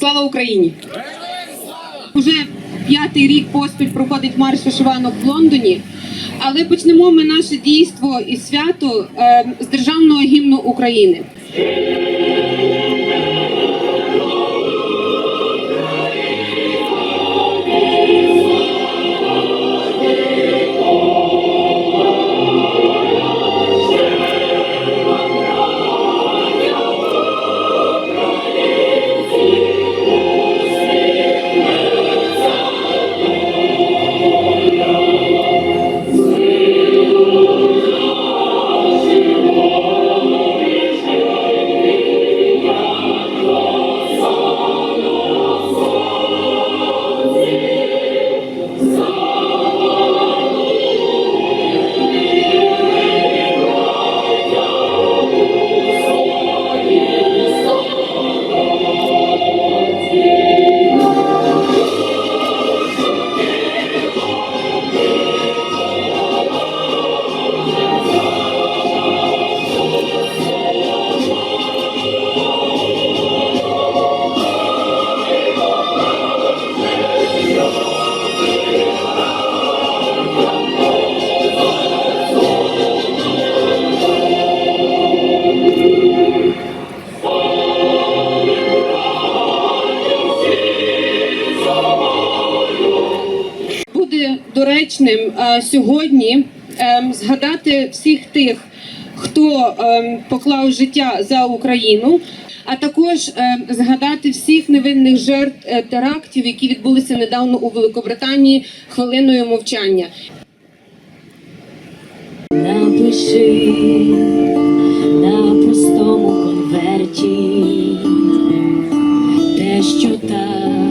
Слава Україні! Уже п'ятий рік поспіль проходить марш вишиванок в Лондоні. Але почнемо ми наше дійство і свято е, з державного гімну України. Сьогодні ем, згадати всіх тих, хто ем, поклав життя за Україну, а також ем, згадати всіх невинних жертв е, терактів, які відбулися недавно у Великобританії хвилиною мовчання. Напиши на простому конверті те, що так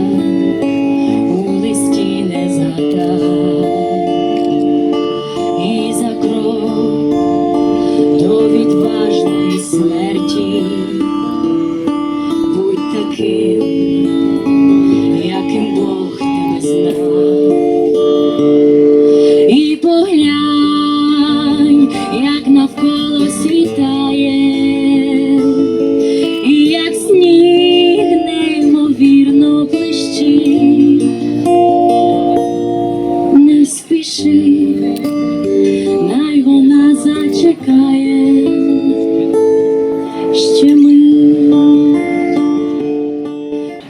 спіши, най вона зачекає. Ще ми.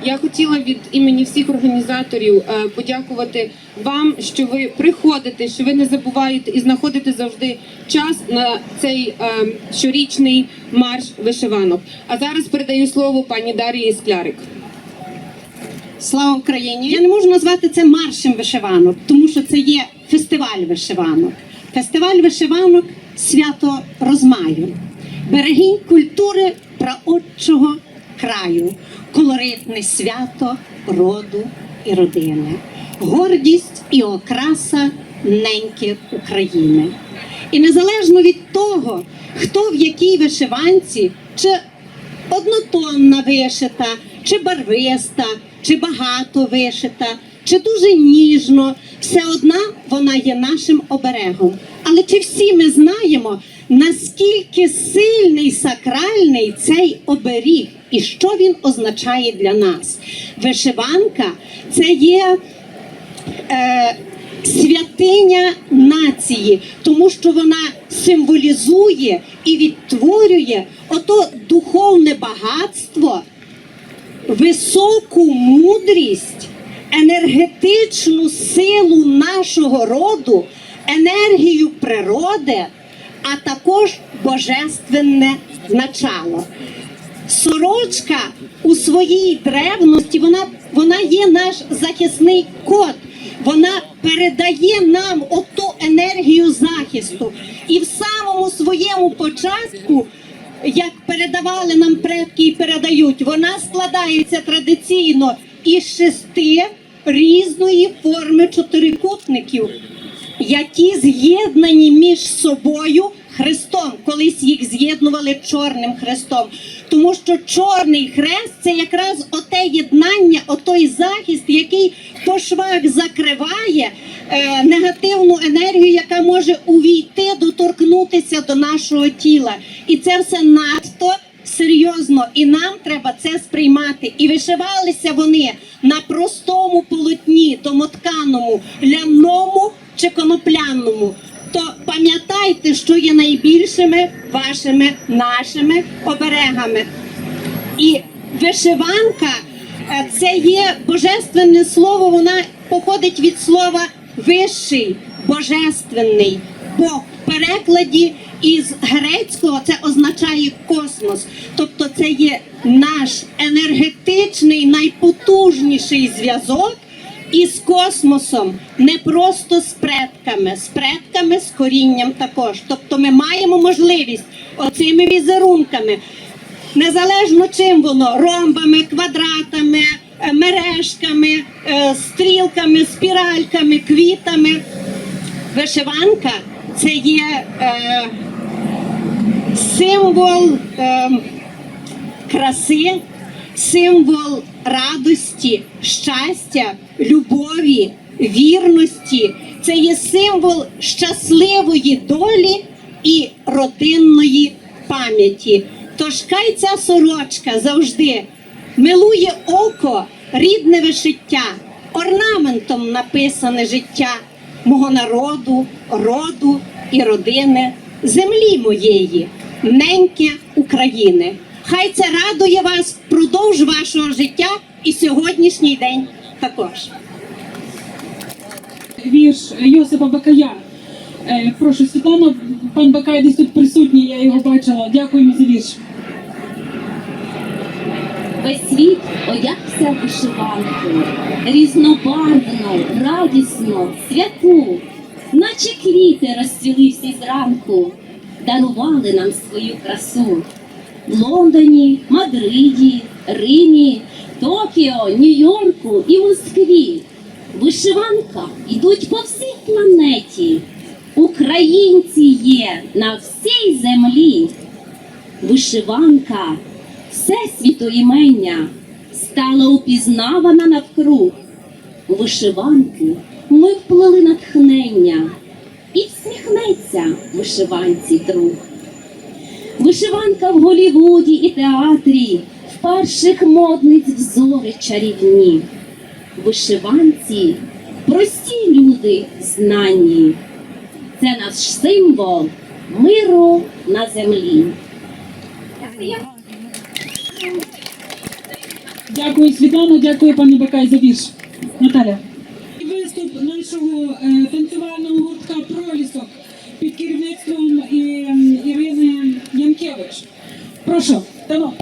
Я хотіла від імені всіх організаторів е, подякувати вам, що ви приходите, що ви не забуваєте і знаходите завжди час на цей е, щорічний марш вишиванок. А зараз передаю слово пані Дарії Склярик. Слава Україні! Я не можу назвати це маршем вишиванок, тому що це є фестиваль вишиванок. Фестиваль вишиванок свято розмаю, берегинь культури праотчого краю, колоритне свято роду і родини, гордість і окраса неньки України. І незалежно від того, хто в якій вишиванці, чи однотонна вишита, чи барвиста, чи багато вишита, чи дуже ніжно, все одна вона є нашим оберегом. Але чи всі ми знаємо, наскільки сильний сакральний цей оберіг і що він означає для нас? Вишиванка це є е, святиня нації, тому що вона символізує і відтворює ото духовне багатство, високу мудрість, енергетичну силу нашого роду, енергію природи, а також божественне начало. Сорочка у своїй древності вона, вона є наш захисний код. Вона передає нам оту енергію захисту. І в самому своєму початку, як передавали нам предки і передають, вона складається традиційно із шести різної форми чотирикутників, які з'єднані між собою хрестом. Колись їх з'єднували чорним хрестом. Тому що чорний хрест це якраз оте єднання, отой захист, який по швах закриває е, негативну енергію, яка може увійти, доторкнутися до нашого тіла. І це все надто серйозно, і нам треба це сприймати. І вишивалися вони на простому полотні, домотканому, ляному чи конопляному. То пам'ятайте, що є найбільшими вашими нашими оберегами. І вишиванка е, це є божественне слово, вона походить від слова вищий, божественний. Бо в перекладі із грецького це означає космос. Тобто це є наш енергетичний, найпотужніший зв'язок із космосом, не просто з предками, з предками, з корінням також. Тобто ми маємо можливість оцими візерунками незалежно чим воно ромбами, квадратами, е, мережками, е, стрілками, спіральками, квітами. Вишиванка це є е, символ е, краси, символ радості, щастя, любові, вірності. Це є символ щасливої долі і родинної пам'яті. Тож хай ця сорочка завжди милує око, рідне вишиття, орнаментом написане життя мого народу, роду і родини, землі моєї, неньки України. Хай це радує вас впродовж вашого життя і сьогоднішній день також. вірш Йосипа Бакая. Е, Прошу, Світлана, пан Бакай десь тут присутній, я його бачила. Дякуємо за вірш. Весь світ одягся вишиванку, різнобарвну, радісну, святу, наче квіти розцвіли всі зранку, дарували нам свою красу. В Лондоні, Мадриді, Римі, Токіо, Нью-Йорку і Москві. Вишиванка йдуть по всій планеті. Українці є на всій землі. Вишиванка всесвіту імення стала упізнавана навкруг. У вишиванки ми вплили натхнення, і всміхнеться вишиванці друг. Вишиванка в Голівуді і театрі, в перших модниць взори чарівні. Вишиванці прості люди знані. Це наш символ миру на землі. Дякую, Світлана, дякую, пане Бакай, за вірш. Наталя виступ нашого е, танцювального гуртка Пролісок під керівництвом е, Ірини Янкевич. Прошу, танок.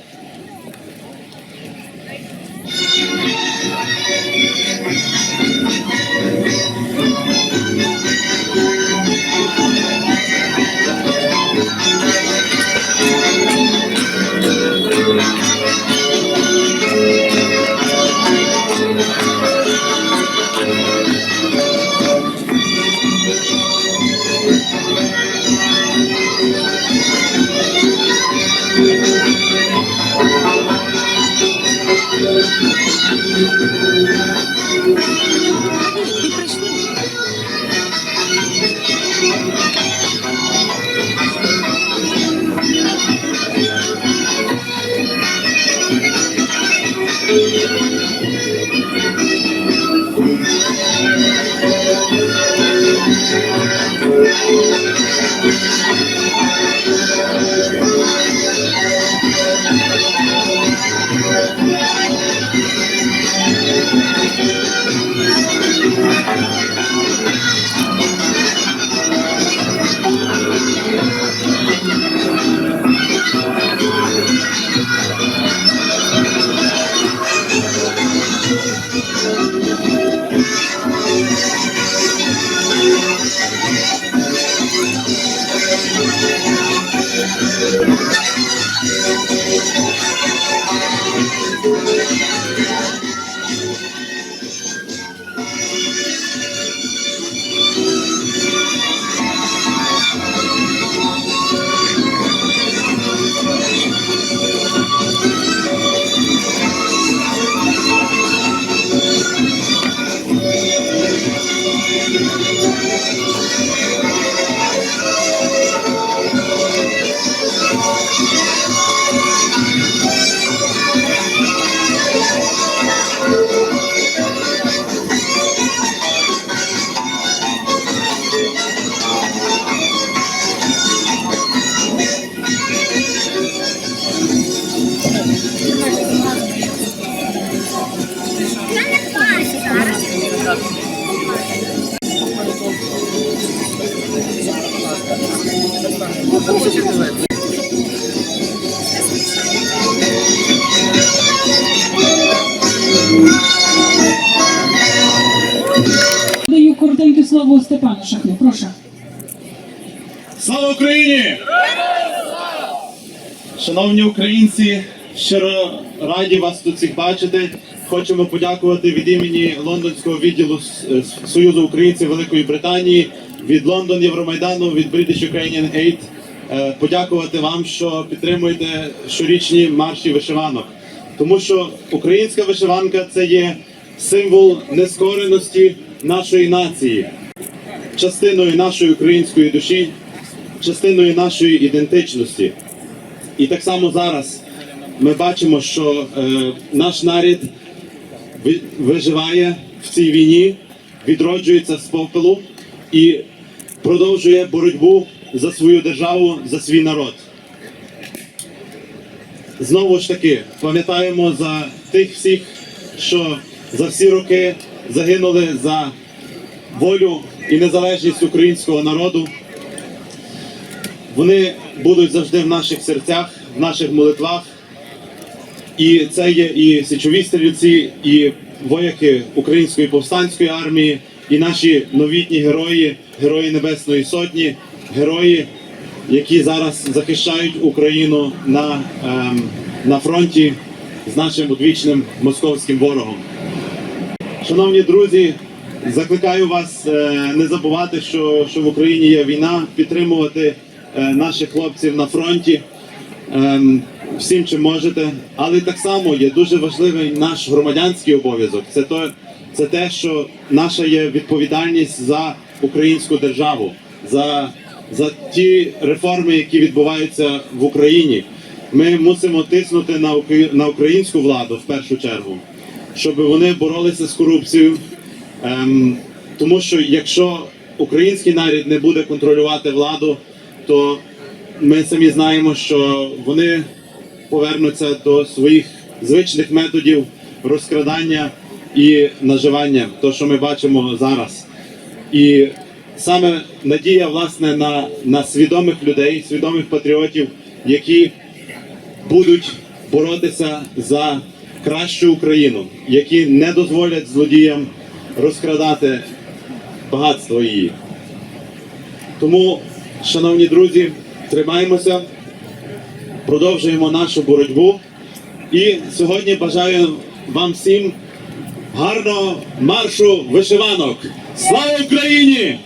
Слово Степану Шахну. Прошу. Слава Україні! Шановні українці, щиро раді вас тут всіх бачити. Хочемо подякувати від імені лондонського відділу Союзу українців Великої Британії, від Лондон Євромайдану, від British Ukrainian Aid. е, Подякувати вам, що підтримуєте щорічні марші вишиванок. Тому що українська вишиванка це є символ нескореності нашої нації частиною нашої української душі, частиною нашої ідентичності. І так само зараз ми бачимо, що е, наш нарід виживає в цій війні, відроджується з попелу і продовжує боротьбу за свою державу, за свій народ. Знову ж таки, пам'ятаємо за тих всіх, що за всі роки загинули за волю і незалежність українського народу. Вони будуть завжди в наших серцях, в наших молитвах. І це є і січові стрільці, і вояки Української повстанської армії, і наші новітні герої, герої Небесної Сотні, герої, які зараз захищають Україну на, ем, на фронті з нашим одвічним московським ворогом. Шановні друзі, закликаю вас е, не забувати, що, що в Україні є війна, підтримувати е, наших хлопців на фронті ем, всім, чим можете. Але так само є дуже важливий наш громадянський обов'язок. Це то, це те, що наша є відповідальність за українську державу, за, за ті реформи, які відбуваються в Україні. Ми мусимо тиснути на українську владу в першу чергу щоб вони боролися з корупцією. Ем, тому що якщо український народ не буде контролювати владу, то ми самі знаємо, що вони повернуться до своїх звичних методів розкрадання і наживання, то що ми бачимо зараз. І саме надія власне на, на свідомих людей, свідомих патріотів, які будуть боротися за кращу Україну, які не дозволять злодіям розкрадати багатство її. Тому, шановні друзі, тримаємося, продовжуємо нашу боротьбу. І сьогодні бажаю вам всім гарного маршу вишиванок. Слава Україні!